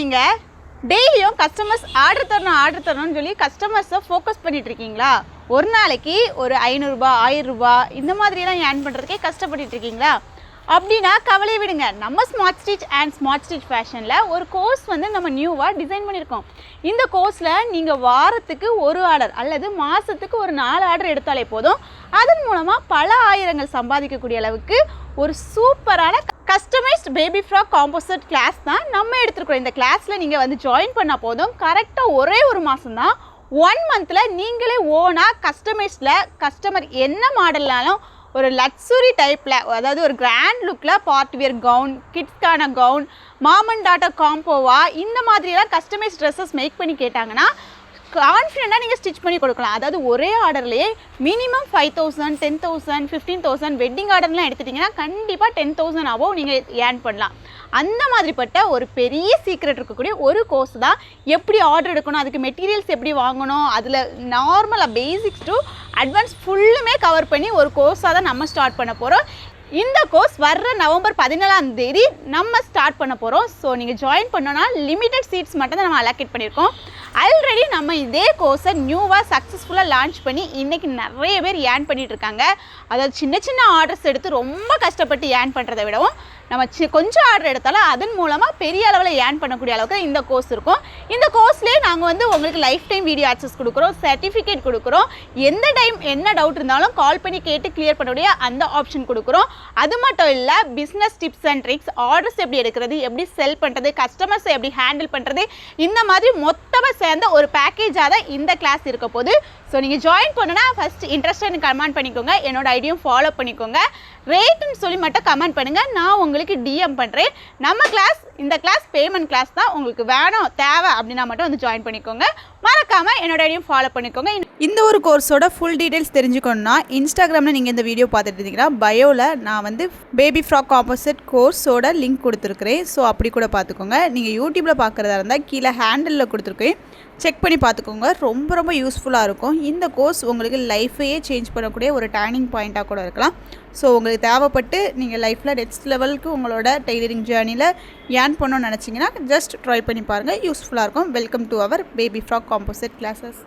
நீங்கள் டெய்லியும் customers order தரணும் ஆர்டர் தரணும்னு சொல்லி கஸ்டமர்ஸை ஃபோக்கஸ் பண்ணிட்டு இருக்கீங்களா? ஒரு நாளைக்கு ஒரு ஐநூறுரூபா ஆயிரம் ரூபாய் இந்த மாதிரிலாம் ஏர்ன் பண்ணுறதுக்கே கஷ்டப்பட்டுட்டு இருக்கீங்களா? அப்படின்னா கவலையை விடுங்க. நம்ம Smart Stitch and Smart Stitch ஃபேஷனில் ஒரு கோர்ஸ் வந்து நம்ம நியூவாக டிசைன் பண்ணியிருக்கோம். இந்த கோர்ஸில் நீங்கள் வாரத்துக்கு ஒரு ஆர்டர் அல்லது மாதத்துக்கு ஒரு நாலு ஆர்டர் எடுத்தாலே போதும். அதன் மூலமாக பல ஆயிரங்கள் சம்பாதிக்கக்கூடிய அளவுக்கு ஒரு சூப்பரான customised baby frock composite class தான் நம்ம எடுத்துருக்கோம் இந்த கிளாஸில் நீங்கள் வந்து ஜாயின் பண்ணால் போதும். கரெக்டாக ஒரே ஒரு மாதம் தான். ஒன் மந்தில் நீங்களே ஓனாக கஸ்டமைஸ்டில் கஸ்டமர் என்ன மாடல்னாலும் ஒரு லக்ஸுரி டைப்பில் அதாவது ஒரு கிராண்ட் லுக்கில் பார்ட்டி வியர் கவுன் கிட்ஸ்க்கான கவுன் மாமன் டாட்டர் காம்போவா இந்த மாதிரியெல்லாம் கஸ்டமைஸ் ட்ரெஸ்ஸஸ் மேக் பண்ணி கேட்டாங்கன்னா கான்ஃபிடெண்ட்டாக நீங்கள் ஸ்டிச் பண்ணி கொடுக்கலாம். அதாவது ஒரே ஆர்டர்லேயே minimum five thousand ten thousand fifteen thousand wedding ஆர்டர்லாம் எடுத்துட்டிங்கன்னா கண்டிப்பாக டென் தௌசண்ட் ஆகும் நீங்கள் ஏர்ன் பண்ணலாம். அந்த மாதிரிப்பட்ட ஒரு பெரிய சீக்ரெட் இருக்கக்கூடிய ஒரு கோர்ஸ் தான் எப்படி ஆர்டர் எடுக்கணும் அதுக்கு மெட்டீரியல்ஸ் எப்படி வாங்கணும் அதில் நார்மலாக பேசிக்ஸ் டு அட்வான்ஸ் ஃபுல்லுமே கவர் பண்ணி ஒரு கோர்ஸாக தான் நம்ம ஸ்டார்ட் பண்ண போகிறோம் இந்த கோர்ஸ் வர்ற நவம்பர் பதினேழாம் தேதி நம்ம ஸ்டார்ட் பண்ண போகிறோம் ஸோ நீங்கள் ஜாயின் பண்ணோன்னா லிமிட்டட் சீட்ஸ் மட்டும் தான் நம்ம அலோகேட் பண்ணியிருக்கோம். ஆல்ரெடி நம்ம இதே கோர்ஸை நியூவாக சக்ஸஸ்ஃபுல்லாக லான்ச் பண்ணி இன்றைக்கி நிறைய பேர் ஏர்ன் பண்ணிட்டு இருக்காங்க. அதாவது சின்ன சின்ன ஆர்டர்ஸ் எடுத்து ரொம்ப கஷ்டப்பட்டு ஏர்ன் பண்ணுறதை விடவும் நம்ம சி கொஞ்சம் ஆர்டர் எடுத்தாலும் அதன் மூலமாக பெரிய அளவில் ஏர்ன் பண்ணக்கூடிய அளவுக்கு இந்த கோர்ஸ் இருக்கும். இந்த கோர்ஸ்லேயே நாங்கள் வந்து உங்களுக்கு லைஃப் டைம் வீடியோ ஆக்சஸ் கொடுக்குறோம் சர்டிஃபிகேட் கொடுக்குறோம். எந்த டைம் என்ன டவுட் இருந்தாலும் கால் பண்ணி கேட்டு கிளியர் பண்ணக்கூடிய அந்த ஆப்ஷன் கொடுக்குறோம். அது மட்டும் இல்லை business tips and tricks orders எப்படி எடுக்கிறது எப்படி செல் பண்ணுறது கஸ்டமர்ஸை எப்படி ஹேண்டில் பண்ணுறது இந்த மாதிரி மொத்தமாக சேர்ந்த ஒரு பேக்கேஜாக தான் இந்த கிளாஸ் இருக்க போது ஸோ நீங்கள் ஜாயின் பண்ணுன்னா ஃபஸ்ட் இன்ட்ரெஸ்ட் கமெண்ட் பண்ணிக்கோங்க. என்னோட ஐடியும் ஃபாலோ பண்ணிக்கோங்க. ரேட்டுன்னு சொல்லி மட்டும் கமெண்ட் பண்ணுங்கள் நான் உங்களுக்கு டிஎம் பண்ணுறேன் நம்ம கிளாஸ் இந்த கிளாஸ் பேமெண்ட் கிளாஸ் தான் உங்களுக்கு வேணும் தேவை அப்படின்னா மட்டும் வந்து ஜாயின் பண்ணிக்கோங்க. மறக்காமல் என்னோட ஐடியும் ஃபாலோ பண்ணிக்கோங்க. இந்த ஒரு கோர்ஸோட ஃபுல் டீட்டெயில்ஸ் தெரிஞ்சுக்கணும்னா இன்ஸ்டாகிராமில் நீங்கள் இந்த வீடியோ பார்த்துட்டு இருந்தீங்கன்னா பயோவில் நான் வந்து பேபி ஃப்ராக் ஆப்போசிட் கோர்ஸோட லிங்க் கொடுத்துருக்குறேன். ஸோ அப்படி கூட பார்த்துக்கோங்க. நீங்கள் யூடியூப்பில் பார்க்குறதா இருந்தால் கீழே ஹேண்டிலில் கொடுத்துருக்கேன். செக் பண்ணி பார்த்துக்கோங்க. ரொம்ப ரொம்ப யூஸ்ஃபுல்லாக இருக்கும். இந்த கோர்ஸ் உங்களுக்கு லைஃபையே சேஞ்ச் பண்ணக்கூடிய ஒரு டேர்னிங் பாயிண்ட்டாக கூட இருக்கலாம். ஸோ உங்களுக்கு தேவைப்பட்டு நீங்கள் லைஃப்பில் நெக்ஸ்ட் லெவலுக்கு உங்களோட டெய்லரிங் ஜேர்னியில் ஏர்ன் பண்ணணும்னு நினச்சிங்கன்னா ஜஸ்ட் ட்ரை பண்ணி பாருங்கள் யூஸ்ஃபுல்லாக இருக்கும். Welcome to our baby frock composite classes